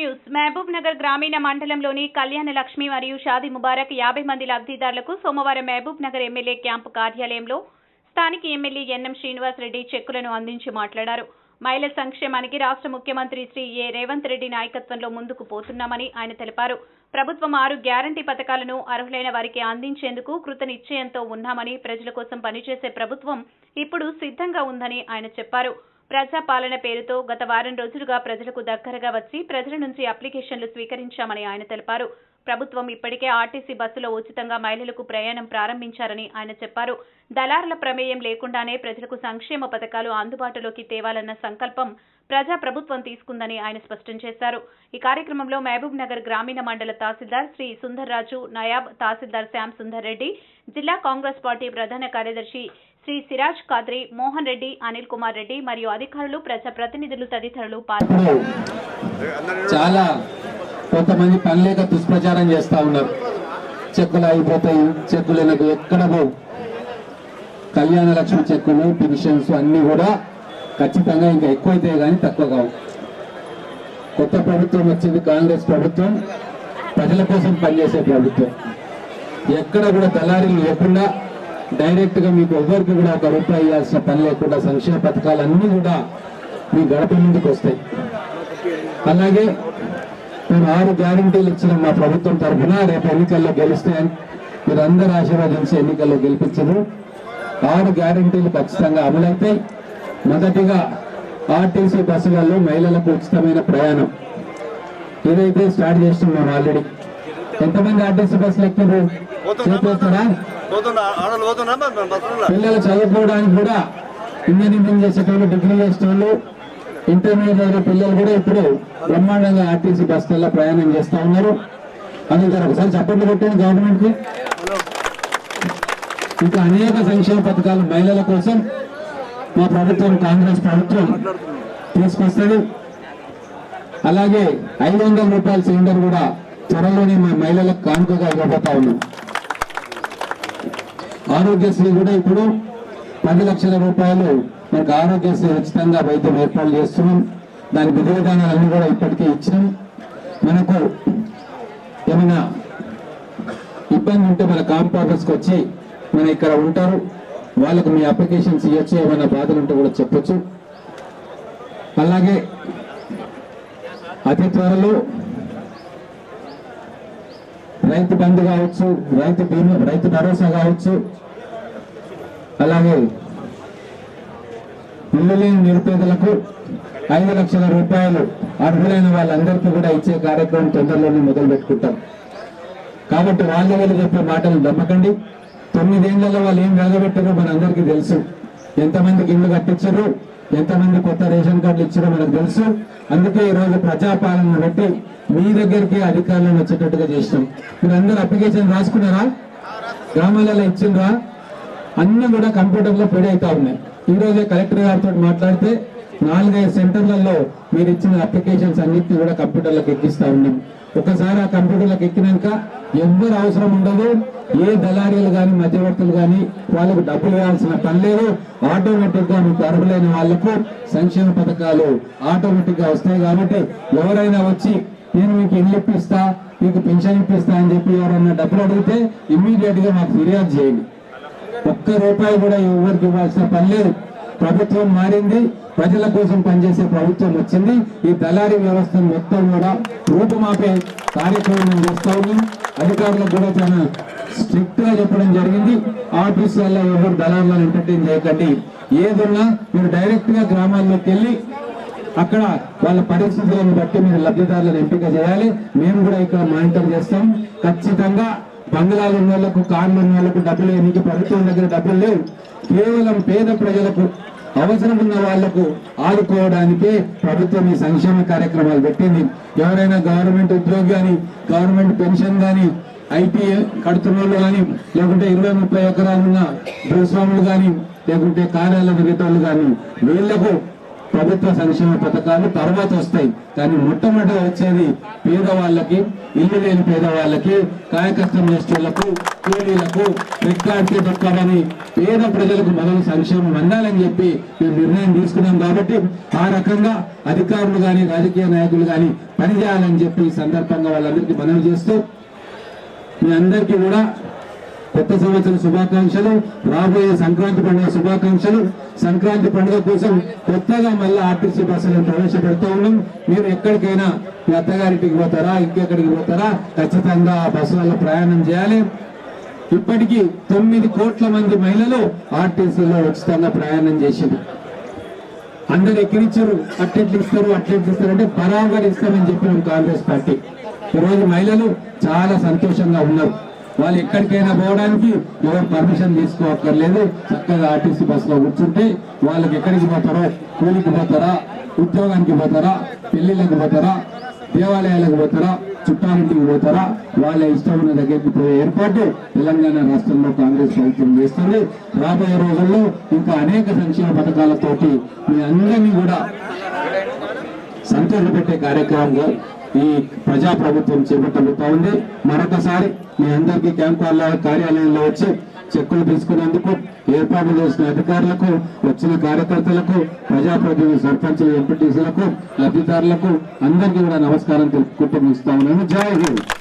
News. Mahabub Nagar గ్రామీణ మండలంలోని కళ్యాణ లక్ష్మి మరియు షాదీ ముబారక్ యాభై మంది లబ్ధిదారులకు సోమవారం మహబూబ్ నగర్ ఎమ్మెల్యే క్యాంపు కార్యాలయంలో స్థానిక ఎమ్మెల్యే ఎన్ఎం శ్రీనివాసరెడ్డి చెక్కులను అందించి మాట్లాడారు. మహిళల సంక్షేమానికి రాష్ట్ర ముఖ్యమంత్రి శ్రీ ఏ. రేవంత్ రెడ్డి నాయకత్వంలో ముందుకు పోతున్నామని ఆయన తెలిపారు. ప్రభుత్వం ఆరు గ్యారంటీ పథకాలను అర్హులైన వారికి అందించేందుకు కృత నిశ్చయంతో ఉన్నామని ప్రజల కోసం పనిచేసే ప్రభుత్వం ఇప్పుడు సిద్ధంగా ఉందని ఆయన చెప్పారు. ప్రజాపాలన పేరుతో గత వారం రోజులుగా ప్రజలకు దగ్గరగా వచ్చి ప్రజల నుంచి అప్లికేషన్లు స్వీకరించామని ఆయన తెలిపారు. ప్రభుత్వం ఇప్పటికే ఆర్టీసీ బస్సులో ఉచితంగా మహిళలకు ప్రయాణం ప్రారంభించారని ఆయన చెప్పారు. దళారుల ప్రమేయం లేకుండానే ప్రజలకు సంక్షేమ పథకాలు అందుబాటులోకి తేవాలన్న సంకల్పం ప్రజా ప్రభుత్వం తీసుకుందని ఆయన స్పష్టం చేశారు. ఈ కార్యక్రమంలో మహబూబ్ నగర్ గ్రామీణ మండల తహసీల్దార్ శ్రీ సుందర్రాజు నయాబ్ తహసీల్దార్ శ్యామ్ సుందర్ రెడ్డి జిల్లా కాంగ్రెస్ పార్టీ ప్రధాన కార్యదర్శి శ్రీ సిరాజ్ కాద్రి మోహన్ రెడ్డి అనిల్ కుమార్ రెడ్డి మరియు అధికారులు ప్రజాప్రతినిధులు తదితరులు పాల్గొన్నారు. చాలా కొంతమంది పని లేక దుష్ప్రచారం చేస్తా ఉన్నారు. చెక్కులు అయిపోతాయి చెక్కులు నాకు ఎక్కడ కళ్యాణ లక్ష్మి చెక్కులు పెన్షన్స్ అన్ని కూడా ఖచ్చితంగా ఇంకా ఎక్కువైతే కానీ తక్కువ కావు. కొత్త ప్రభుత్వం వచ్చింది కాంగ్రెస్ ప్రభుత్వం ప్రజల కోసం పనిచేసే ప్రభుత్వం. ఎక్కడ కూడా దళారీలు లేకుండా డైరెక్ట్గా మీకు ఎవరికి కూడా ఒక రూపాయి ఇవ్వాల్సిన పని లేకుండా సంక్షేమ పథకాలన్నీ కూడా మీ గడప ముందుకు వస్తాయి. అలాగే మేము ఆరు గ్యారంటీలు ఇచ్చిన మా ప్రభుత్వం తరఫున రేపు ఎన్నికల్లో గెలిస్తే మీరు అందరు ఆశీర్వదించి ఎన్నికల్లో గెలిపించదు ఆరు గ్యారంటీలు ఖచ్చితంగా అమలైతాయి మొదటిగా ఆర్టీసీ బస్సులలో మహిళలకు ఉచితమైన ప్రయాణం. ఏదైతే స్టార్ట్ చేస్తున్నాం ఆల్రెడీ ఎంతమంది ఆర్టీసీ బస్సులు ఎక్కారు చేస్తారా పిల్లలు చదువుకోవడానికి కూడా ఇంజనీరింగ్ చేసేటోళ్ళు డిగ్రీ చేసేటోళ్ళు ఇంటర్మీడియట్ అయిన పిల్లలు కూడా ఇప్పుడు బ్రహ్మాండంగా ఆర్టీసీ బస్సులలో ప్రయాణం చేస్తా ఉన్నారు. అందుకని ఒకసారి చప్పట్లు కొట్టండి గవర్నమెంట్కి ఇంకా అనేక సంక్షేమ పథకాలు మహిళల కోసం మా ప్రభుత్వం కాంగ్రెస్ ప్రభుత్వం తీసుకొస్తుంది. అలాగే ఐదు వందల రూపాయల సిలిండర్ కూడా త్వరలోనే మా మహిళలకు కానుకగా ఇవ్వబోతా ఉన్నాం. ఆరోగ్యశ్రీ కూడా ఇప్పుడు పది లక్షల రూపాయలు మనకు ఆరోగ్యశ్రీ ఉచితంగా వైద్యం ఏర్పాటు చేస్తున్నాం. దాని విధి విధానాలన్నీ కూడా ఇప్పటికే ఇచ్చినాం. మనకు ఏమైనా ఇబ్బంది ఉంటే మన కాంప్ ఆఫీస్కి వచ్చి మన ఇక్కడ ఉంటారు. వాళ్ళకు మీ అప్లికేషన్స్ ఇవ్వచ్చు ఏమైనా బాధలు ఉంటే కూడా చెప్పొచ్చు. అలాగే అతి త్వరలో రైతు బంధు కావచ్చు రైతు బీమా రైతు భరోసా కావచ్చు. అలాగే ఇల్లు లేని నిరుపేదలకు ఐదు లక్షల రూపాయలు అర్హులైన వాళ్ళందరికీ కూడా ఇచ్చే కార్యక్రమం తొందరలోనే మొదలు పెట్టుకుంటాం. కాబట్టి వాళ్ళ వాళ్ళు చెప్పే మాటలు నమ్మకండి. తొమ్మిదేళ్ళలో వాళ్ళు ఏం వెలగబెట్టారో మనందరికీ తెలుసు. ఎంతమందికి ఇల్లు కట్టించారు? ఎంతమంది కొత్త రేషన్ కార్డులు ఇచ్చారో మనకు తెలుసు. అందుకే ఈ రోజు ప్రజాపాలన పెట్టి మీ దగ్గరికి అధికారులను వచ్చేటట్టుగా చేసినాం మీరు అందరూ అప్లికేషన్ రాసుకున్నారా? గ్రామాలలో ఇచ్చిండ్రా? అన్ని కూడా కంప్యూటర్లో ఫీడ్ అవుతా ఉన్నాయి. ఈ కలెక్టర్ గారితో మాట్లాడితే నాలుగైదు సెంటర్లలో మీరు ఇచ్చిన అప్లికేషన్స్ అన్నింటినీ కూడా కంప్యూటర్లకు ఎక్కిస్తా ఉన్నాం. ఒకసారి ఆ కంప్యూటర్లకు ఎక్కినాక ఎవ్వరు అవసరం ఉండదు. ఏ దళారీలు కానీ మధ్యవర్తులు కానీ వాళ్ళకు డబ్బులు ఇవ్వాల్సిన పని లేదు. ఆటోమేటిక్గా మీకు అర్హులైన వాళ్ళకు సంక్షేమ పథకాలు ఆటోమేటిక్గా వస్తాయి కాబట్టి ఎవరైనా వచ్చి నేను మీకు ఇల్లు ఇప్పిస్తా మీకు పెన్షన్ ఇప్పిస్తా అని చెప్పి ఎవరన్నా డబ్బులు అడిగితే ఇమ్మీడియట్గా మాకు ఫిర్యాదు చేయండి. ఒక్క రూపాయి కూడా ఎవరికి ఇవ్వాల్సిన పని లేదు. ప్రభుత్వం మారింది ప్రజల కోసం పనిచేసే ప్రభుత్వం వచ్చింది. ఈ దళారీ వ్యవస్థను మొత్తం కూడా రూపుమాపే కార్యక్రమం చేస్తా ఉన్నాం అధికారులకు కూడా చాలా స్ట్రిక్ట్గా చెప్పడం జరిగింది. ఆఫీసులలో ఎవరు దళారులను ఎంటర్టైన్ చేయకండి. ఏదున్నా మీరు డైరెక్ట్గా గ్రామాల్లోకి వెళ్ళి అక్కడ వాళ్ళ పరిస్థితులను బట్టి మీరు లబ్ధిదారులను ఎంపిక చేయాలి. మేము కూడా ఇక్కడ మానిటర్ చేస్తాం. ఖచ్చితంగా బంగ్లాలు ఉన్న వాళ్ళకు కార్లు ఉన్న వాళ్ళకు డబ్బులు నీకు ప్రభుత్వం దగ్గర డబ్బులు లేవు. కేవలం పేద ప్రజలకు అవసరం ఉన్న వాళ్ళకు ఆదుకోవడానికే ప్రభుత్వం ఈ సంక్షేమ కార్యక్రమాలు పెట్టింది. ఎవరైనా గవర్నమెంట్ ఉద్యోగి కానీ గవర్నమెంట్ పెన్షన్ కానీ ఐటీ కడుతున్న వాళ్ళు కానీ లేకుంటే ఇరవై ముప్పై ఎకరాలున్న భూస్వాములు కానీ లేకుంటే కార్యాలయ మిగతాళ్ళు కానీ వీళ్ళకు ప్రభుత్వ సంక్షేమ పథకాలు తర్వాత వస్తాయి. కానీ మొట్టమొదటి వచ్చేది పేదవాళ్ళకి ఇల్లు లేని పేదవాళ్ళకి కాయకష్టం చేసేలకు కూలీలకు రెక్కాడితే దొక్కమని పేద ప్రజలకు మొదలు సంక్షేమం అందాలని చెప్పి మేము నిర్ణయం తీసుకున్నాం కాబట్టి ఆ రకంగా అధికారులు కానీ రాజకీయ నాయకులు కానీ పనిచేయాలని చెప్పి ఈ సందర్భంగా వాళ్ళందరికీ మనవి చేస్తూ మీ అందరికీ కూడా కొత్త సంవత్సర శుభాకాంక్షలు. రాబోయే సంక్రాంతి పండుగ శుభాకాంక్షలు. సంక్రాంతి పండుగ కోసం కొత్తగా మళ్ళీ ఆర్టీసీ బస్సులను ప్రవేశపెడుతూ ఉన్నాం. మీరు ఎక్కడికైనా మీ అత్తగారింటికి పోతారా? ఇంకెక్కడికి పోతారా? ఖచ్చితంగా ఆ బస్సులలో ప్రయాణం చేయాలి. ఇప్పటికీ తొమ్మిది కోట్ల మంది మహిళలు ఆర్టీసీలో ఉచితంగా ప్రయాణం చేసింది. అందరు ఎక్కిరిచ్చారు అట్లెట్లు ఇస్తారు అట్లెట్లు ఇస్తారు అంటే బరాబర్ ఇస్తామని చెప్పినాం కాంగ్రెస్ పార్టీ. ఈరోజు మహిళలు చాలా సంతోషంగా ఉన్నారు. వాళ్ళు ఎక్కడికైనా పోవడానికి ఎవరు పర్మిషన్ తీసుకోవక్కర్లేదు చక్కగా ఆర్టీసీ బస్సులో కూర్చుంటే వాళ్ళకి ఎక్కడికి పోతారో కూలికి పోతారా ఉద్యోగానికి పోతారా పెళ్ళిళ్ళకి పోతారా దేవాలయాలకు పోతారా చుట్టాలింటికి పోతారా వాళ్ళ ఇష్టం ఉన్న దగ్గరికి పోయే ఏర్పాటు తెలంగాణ రాష్ట్రంలో కాంగ్రెస్ ప్రభుత్వం చేస్తుంది. రాబోయే రోజుల్లో ఇంకా అనేక సంక్షేమ పథకాలతోటి మీ అందరినీ కూడా సంతోషపెట్టే కార్యక్రమంగా ఈ ప్రజా ప్రభుత్వం చేపట్టబోతా ఉంది. మరొకసారి మీ అందరికీ క్యాంప్ కార్యాలయంలో వచ్చి చెక్కులు తీసుకునేందుకు ఏర్పాటు చేసిన అధికారులకు వచ్చిన కార్యకర్తలకు ప్రజాప్రతినిధి సర్పంచులు ఎంపీటీసీలకు లబ్ధిదారులకు అందరికీ కూడా నమస్కారం తెలుపుకుంటూ ముగిస్తా ఉన్నాను. జై హింద్.